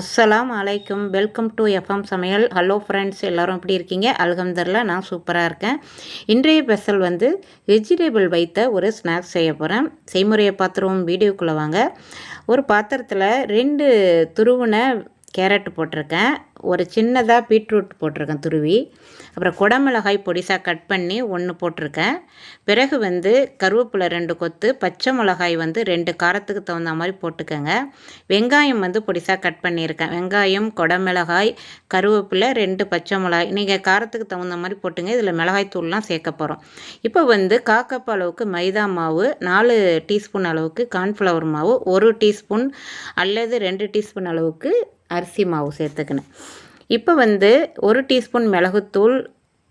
அஸ்ஸலாம் அலைக்கும். Welcome to FM சமையல். ஹலோ ஃப்ரெண்ட்ஸ் எல்லோரும் எப்படி இருக்கீங்க? அல்ஹம்துல்லா நான் சூப்பராக இருக்கேன். இன்றைய ஸ்பெஷல் வந்து வெஜிடபிள் வைத்த ஒரு ஸ்நாக்ஸ் செய்ய போகிறேன் செய்முறையை பார்த்துருவோம். வீடியோக்குள்ளே வாங்க. ஒரு பாத்திரத்தில் ரெண்டு துருவின கேரட் போட்டிருக்கேன். ஒரு சின்னதாக பீட்ரூட் போட்டிருக்கேன் துருவி. அப்புறம் குடமிளகாய் பொடிசாக கட் பண்ணி ஒன்று போட்டிருக்கேன். பிறகு வந்து கருவேப்பிலை ரெண்டு கொத்து பச்சை மிளகாய் வந்து ரெண்டு காரத்துக்கு தகுந்த மாதிரி போட்டுக்கோங்க. வெங்காயம் வந்து பொடிசாக கட் பண்ணியிருக்கேன். வெங்காயம் குடமிளகாய் கருவேப்பிலை ரெண்டு பச்சை மிளகாய் நீங்கள் காரத்துக்கு தகுந்த மாதிரி போட்டுங்க. இதில் மிளகாய் தூள்லாம் சேர்க்க போகிறோம் இப்போ வந்து காக்கப்ப அளவுக்கு மைதா மாவு நாலு டீஸ்பூன் அளவுக்கு கார்ன்ஃப்ளவர் மாவு ஒரு டீஸ்பூன் அல்லது ரெண்டு டீஸ்பூன் அளவுக்கு அரிசி மாவு சேர்த்துக்கணும். இப்போ வந்து ஒரு டீஸ்பூன் மிளகுத்தூள்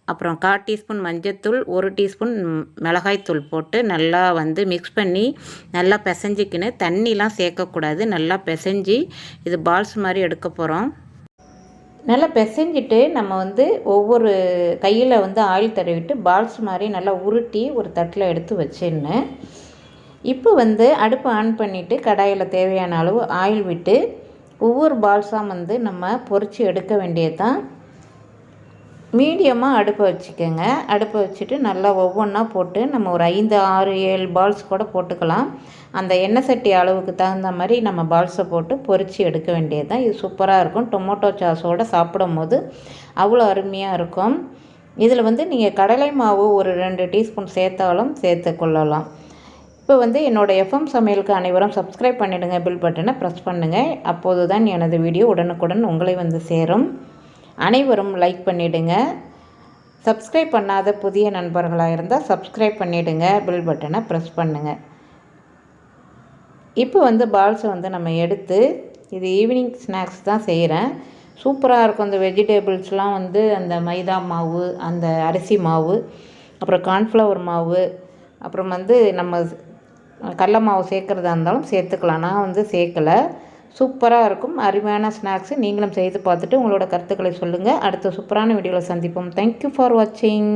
அப்புறம் கால் டீஸ்பூன் மஞ்சத்தூள் ஒரு டீஸ்பூன் மிளகாய்த்தூள் போட்டு நல்லா வந்து மிக்ஸ் பண்ணி நல்லா பிசைஞ்சிக்கின்னு தண்ணிலாம் சேர்க்கக்கூடாது. நல்லா பிசைஞ்சி இது பால்ஸ் மாதிரி எடுக்க போகிறோம் நல்லா பிசைஞ்சிட்டு நம்ம வந்து ஒவ்வொரு கையில் வந்து ஆயில் தடவிட்டு பால்ஸ் மாதிரி நல்லா உருட்டி ஒரு தட்டில் எடுத்து வச்சின்னு இப்போ வந்து அடுப்பு ஆன் பண்ணிவிட்டு கடாயில் தேவையான அளவு ஆயில் விட்டு ஒவ்வொரு பால்ஸாக வந்து நம்ம பொறிச்சு எடுக்க வேண்டியது தான் மீடியமாக அடுப்பை வச்சுக்கோங்க. அடுப்பை வச்சுட்டு நல்லா ஒவ்வொன்றா போட்டு நம்ம ஒரு ஐந்து ஆறு ஏழு பால்ஸ் கூட போட்டுக்கலாம். அந்த எண்ணெய் சட்டி அளவுக்கு தகுந்த மாதிரி நம்ம பால்ஸை போட்டு பொறிச்சு எடுக்க வேண்டியது தான் இது சூப்பராக இருக்கும். டொமேட்டோ சாஸோடு சாப்பிடும் போது அவ்வளோ அருமையாக இருக்கும். இதில் வந்து நீங்கள் கடலை மாவு ஒரு ரெண்டு டீஸ்பூன் சேர்த்தாலும் சேர்த்து கொள்ளலாம். இப்போ வந்து என்னோடய எஃப்எம் சமையலுக்கு அனைவரும் சப்ஸ்கிரைப் பண்ணிவிடுங்க பில் பட்டனை ப்ரெஸ் பண்ணுங்கள் அப்போது தான் எனது வீடியோ உடனுக்குடன் உங்களை வந்து சேரும். அனைவரும் லைக் பண்ணிவிடுங்க சப்ஸ்கிரைப் பண்ணாத புதிய நண்பர்களாக இருந்தால் சப்ஸ்கிரைப் பண்ணிவிடுங்க பில் பட்டனை ப்ரெஸ் பண்ணுங்கள் இப்போ வந்து பால்ஸை வந்து நம்ம எடுத்து இது ஈவினிங் ஸ்நாக்ஸ் தான் செய்கிறேன் சூப்பராக இருக்கும் அந்த வெஜிடேபிள்ஸ்லாம் வந்து அந்த மைதா மாவு அந்த அரிசி மாவு அப்புறம் கார்ன்ஃப்ளவர் மாவு அப்புறம் வந்து நம்ம கடல மாவு சேர்க்குறதா இருந்தாலும் சேர்த்துக்கலாம். நான் வந்து சேர்க்கலை. சூப்பராக இருக்கும். அருமையான ஸ்நாக்ஸு. நீங்களும் செய்து பார்த்துட்டு உங்களோட கருத்துக்களை சொல்லுங்கள் அடுத்த சூப்பரான வீடியோவில் சந்திப்போம். தேங்க்யூ ஃபார் வாட்சிங்